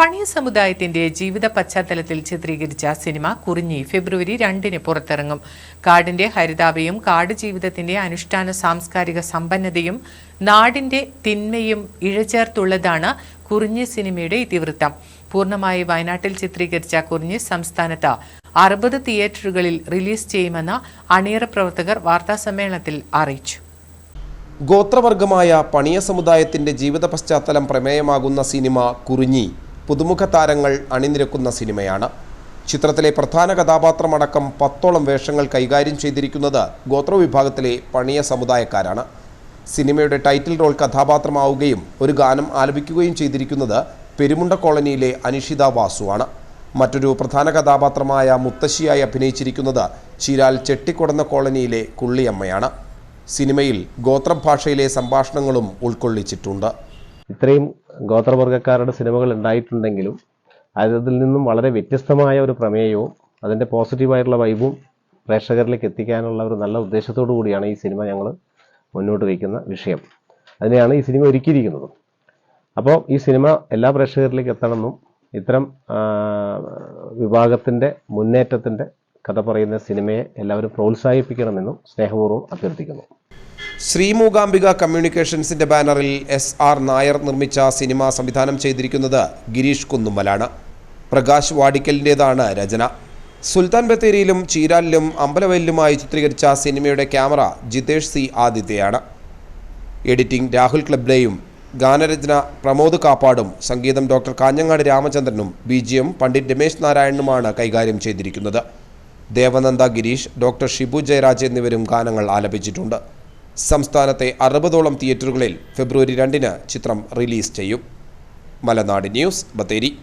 പണിയ സമുദായത്തിന്റെ ജീവിത പശ്ചാത്തലത്തിൽ ചിത്രീകരിച്ച സിനിമ കുറിഞ്ഞി ഫെബ്രുവരി രണ്ടിന് പുറത്തിറങ്ങും. കാടിന്റെ ഹരിതാപയും കാട് ജീവിതത്തിന്റെ അനുഷ്ഠാന സാംസ്കാരിക സമ്പന്നതയും നാടിന്റെ തിന്മയും ഇഴചേർത്തുള്ളതാണ് കുറിഞ്ഞി സിനിമയുടെ ഇതിവൃത്തം. പൂർണമായി വയനാട്ടിൽ ചിത്രീകരിച്ച കുറിഞ്ഞി സംസ്ഥാനത്ത് അറുപത് തിയേറ്ററുകളിൽ റിലീസ് ചെയ്യുമെന്ന് അണിയറ പ്രവർത്തകർ വാർത്താസമ്മേളനത്തിൽ അറിയിച്ചു. ഗോത്രവർഗമായ പണിയ സമുദായത്തിന്റെ ജീവിത പശ്ചാത്തലം പ്രമേയമാകുന്ന സിനിമ കുറിഞ്ഞി. പുതുമുഖ താരങ്ങൾ അണിനിരക്കുന്ന സിനിമയാണ്. ചിത്രത്തിലെ പ്രധാന കഥാപാത്രമടക്കം പത്തോളം വേഷങ്ങൾ കൈകാര്യം ചെയ്തിരിക്കുന്നത് ഗോത്രവിഭാഗത്തിലെ പണിയ സമുദായക്കാരാണ്. സിനിമയുടെ ടൈറ്റിൽ റോൾ കഥാപാത്രമാവുകയും ഒരു ഗാനം ആലപിക്കുകയും ചെയ്തിരിക്കുന്നത് പെരുമുണ്ട കോളനിയിലെ അനിഷിത വാസുവാണ്. മറ്റൊരു പ്രധാന കഥാപാത്രമായ മുത്തശ്ശിയായി അഭിനയിച്ചിരിക്കുന്നത് ചിരാൽ ചെട്ടിക്കൊടന്ന കോളനിയിലെ കുള്ളിയമ്മയാണ്. സിനിമയിൽ ഗോത്രഭാഷയിലെ സംഭാഷണങ്ങളും ഉൾക്കൊള്ളിച്ചിട്ടുണ്ട്. ഇത്രയും ഗോത്രവർഗക്കാരുടെ സിനിമകൾ ഉണ്ടായിട്ടുണ്ടെങ്കിലും അതിൽ നിന്നും വളരെ വ്യത്യസ്തമായ ഒരു പ്രമേയവും അതിന്റെ പോസിറ്റീവായിട്ടുള്ള വൈബും പ്രേക്ഷകരിലേക്ക് എത്തിക്കാനുള്ള ഒരു നല്ല ഉദ്ദേശത്തോടു കൂടിയാണ് ഈ സിനിമ ഞങ്ങൾ മുന്നോട്ട് വയ്ക്കുന്ന വിഷയം. അതിനെയാണ് ഈ സിനിമ ഒരുക്കിയിരിക്കുന്നത്. അപ്പോൾ ഈ സിനിമ എല്ലാ പ്രേക്ഷകരിലേക്ക് എത്തണമെന്നും ഇത്തരം വിഭാഗത്തിന്റെ മുന്നേറ്റത്തിന്റെ കഥ പറയുന്ന സിനിമയെ എല്ലാവരും പ്രോത്സാഹിപ്പിക്കണമെന്നും സ്നേഹപൂർവം അഭ്യർത്ഥിക്കുന്നു. ശ്രീമൂകാംബിക കമ്മ്യൂണിക്കേഷൻസിന്റെ ബാനറിൽ എസ് ആർ നായർ നിർമ്മിച്ച സിനിമ സംവിധാനം ചെയ്തിരിക്കുന്നത് ഗിരീഷ് കുന്നുമ്മലാണ്. പ്രകാശ് വാടിക്കലിന്റെതാണ് രചന. സുൽത്താൻ ബത്തേരിയിലും ചീരാലിലും അമ്പലവയലിലുമായി ചിത്രീകരിച്ച സിനിമയുടെ ക്യാമറ ജിതേഷ് സി ആദിത്യയാണ്. എഡിറ്റിംഗ് രാഹുൽ ക്ലബ്ലേയും ഗാനരചന പ്രമോദ് കാപ്പാടും സംഗീതം ഡോക്ടർ കാഞ്ഞങ്ങാട് രാമചന്ദ്രനും B G M Pandit Ramesh നാരായണനുമാണ് കൈകാര്യം ചെയ്തിരിക്കുന്നത്. ദേവനന്ദ ഗിരീഷ് ഡോക്ടർ ഷിബു ജയരാജ് എന്നിവരും ഗാനങ്ങൾ ആലപിച്ചിട്ടുണ്ട്. സംസ്ഥാനത്തെ അറുപതോളം തിയേറ്ററുകളിൽ ഫെബ്രുവരി രണ്ടിന് ചിത്രം റിലീസ് ചെയ്യും. മലനാട് ന്യൂസ് ബത്തേരി.